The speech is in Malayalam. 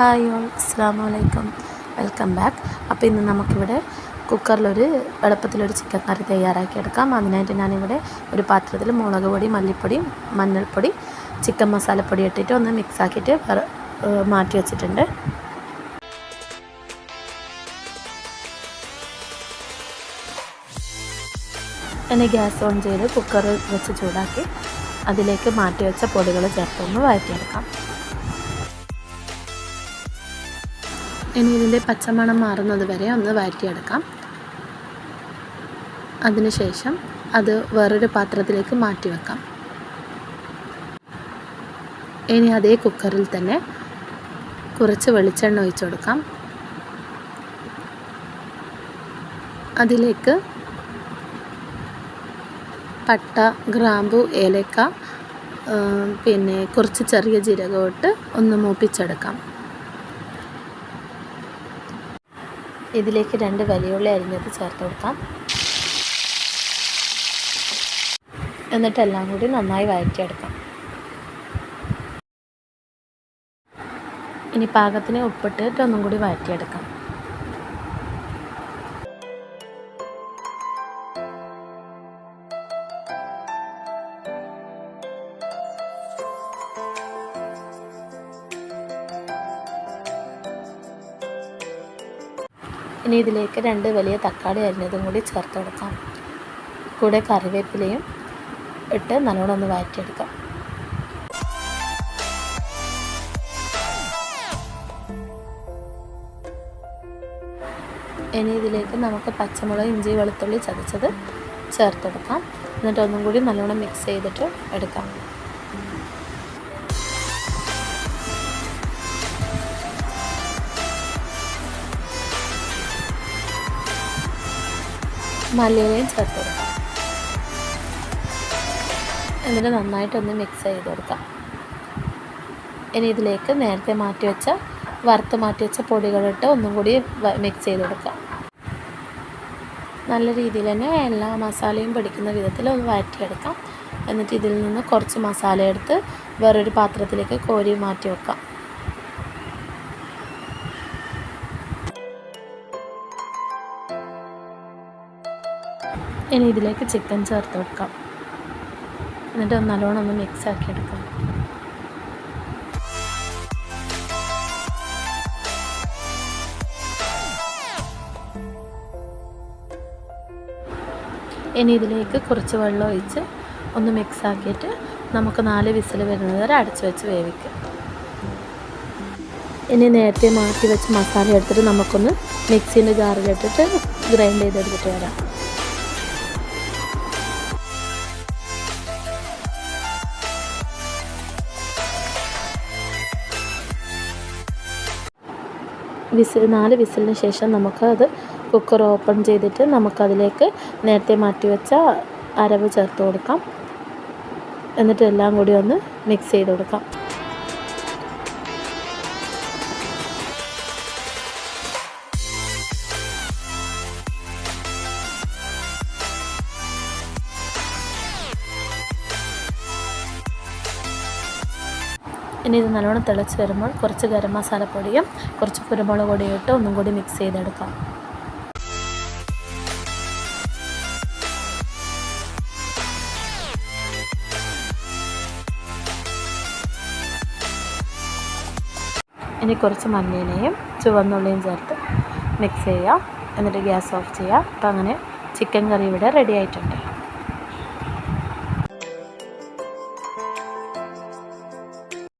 ഹായ് ഓൾ അസ്സാം വലൈക്കും വെൽക്കം ബാക്ക്. അപ്പോൾ ഇന്ന് നമുക്കിവിടെ കുക്കറിലൊരു എളുപ്പത്തിലൊരു ചിക്കൻ കറി തയ്യാറാക്കിയെടുക്കാം അതിനായിട്ട് ഞാനിവിടെ ഒരു പാത്രത്തിൽ മുളക് പൊടി മല്ലിപ്പൊടി മഞ്ഞൾപ്പൊടി ചിക്കൻ മസാലപ്പൊടി ഇട്ടിട്ട് ഒന്ന് മിക്സ് ആക്കിയിട്ട് മാറ്റി വെച്ചിട്ടുണ്ട്. ഇനി ഗ്യാസ് ഓൺ ചെയ്ത് കുക്കർ വെച്ച് ചൂടാക്കി അതിലേക്ക് മാറ്റി വെച്ച പൊടികൾ ചേർത്തൊന്ന് വഴറ്റിയെടുക്കാം. ഇനി ഇതിന്റെ പച്ചമണം മാറുന്നത് വരെ ഒന്ന് വഴറ്റിയെടുക്കാം. അതിനുശേഷം അത് വേറൊരു പാത്രത്തിലേക്ക് മാറ്റി വെക്കാം. ഇനി അതേ കുക്കറിൽ തന്നെ കുറച്ച് വെളിച്ചെണ്ണ ഒഴിച്ചു കൊടുക്കാം. അതിലേക്ക് പട്ട ഗ്രാമ്പു ഏലക്ക പിന്നെ കുറച്ച് ചെറിയ ജീരകം ഇട്ട് ഒന്ന് മൂപ്പിച്ചെടുക്കാം. ഇതിലേക്ക് രണ്ട് വലിയുള്ളി അരിഞ്ഞത് ചേർത്ത് കൊടുക്കാം എന്നിട്ട് എല്ലാം കൂടി നന്നായി വഴറ്റിയെടുക്കാം. ഇനി പാകത്തിന് ഉപ്പിട്ടിട്ട് ഒന്നും കൂടി വഴറ്റിയെടുക്കാം. ഇനി ഇതിലേക്ക് രണ്ട് വലിയ തക്കാളി അരിഞ്ഞതും കൂടി ചേർത്ത് കൊടുക്കാം. കൂടെ കറിവേപ്പിലയും ഇട്ട് നല്ലോണം ഒന്ന് വഴറ്റിയെടുക്കാം. ഇനി ഇതിലേക്ക് നമുക്ക് പച്ചമുളക് ഇഞ്ചി വെളുത്തുള്ളി ചതച്ചത് ചേർത്തെടുക്കാം എന്നിട്ട് ഒന്നും കൂടി നല്ലോണം മിക്സ് ചെയ്തിട്ട് എടുക്കാം. മല്ലിയിലയും ചേർത്ത് കൊടുക്കാം എന്നിട്ട് നന്നായിട്ടൊന്ന് മിക്സ് ചെയ്ത് കൊടുക്കാം. ഇനി ഇതിലേക്ക് നേരത്തെ മാറ്റി വെച്ച വറുത്ത് മാറ്റി വെച്ച പൊടികളിട്ട് ഒന്നും കൂടി മിക്സ് ചെയ്ത് കൊടുക്കാം. നല്ല രീതിയിൽ തന്നെ എല്ലാ മസാലയും പിടിക്കുന്ന വിധത്തിൽ ഒന്ന് വഴറ്റിയെടുക്കാം. എന്നിട്ട് ഇതിൽ നിന്ന് കുറച്ച് മസാല എടുത്ത് വേറൊരു പാത്രത്തിലേക്ക് കോരി മാറ്റി വെക്കാം. ഇനി ഇതിലേക്ക് ചിക്കൻ ചേർത്ത് കൊടുക്കാം എന്നിട്ട് നല്ലോണം ഒന്ന് മിക്സ് ആക്കി എടുക്കാം. ഇനി ഇതിലേക്ക് കുറച്ച് വെള്ളം ഒഴിച്ച് ഒന്ന് മിക്സ് ആക്കിയിട്ട് നമുക്ക് നാല് വിസിൽ വരുന്നത് വരെ അടച്ചു വെച്ച് വേവിക്കാം. ഇനി നേരത്തെ മാറ്റി വെച്ച് മസാല എടുത്തിട്ട് നമുക്കൊന്ന് മിക്സീന്റെ ജാറിലിട്ടിട്ട് ഗ്രൈൻഡ് ചെയ്തെടുത്തിട്ട് വരാം. വിസിൽ നാല് വിസിലിന് ശേഷം നമുക്ക് അത് കുക്കർ ഓപ്പൺ ചെയ്തിട്ട് നമുക്കതിലേക്ക് നേരത്തെ മാറ്റി വെച്ച അരവ് ചേർത്ത് കൊടുക്കാം. എന്നിട്ട് എല്ലാം കൂടി ഒന്ന് മിക്സ് ചെയ്ത് കൊടുക്കാം. ഇനി ഇത് നല്ലോണം തിളച്ച് വരുമ്പോൾ കുറച്ച് ഗരം മസാലപ്പൊടിയും കുറച്ച് കുരുമുളക് പൊടിയും ഇട്ട് ഒന്നും കൂടി മിക്സ് ചെയ്തെടുക്കാം. ഇനി കുറച്ച് മഞ്ഞളിനെയും ചുവന്നുള്ളിയും ചേർത്ത് മിക്സ് ചെയ്യാം എന്നിട്ട് ഗ്യാസ് ഓഫ് ചെയ്യാം അപ്പം അങ്ങനെ ചിക്കൻ കറി ഇവിടെ റെഡി ആയിട്ടുണ്ട്.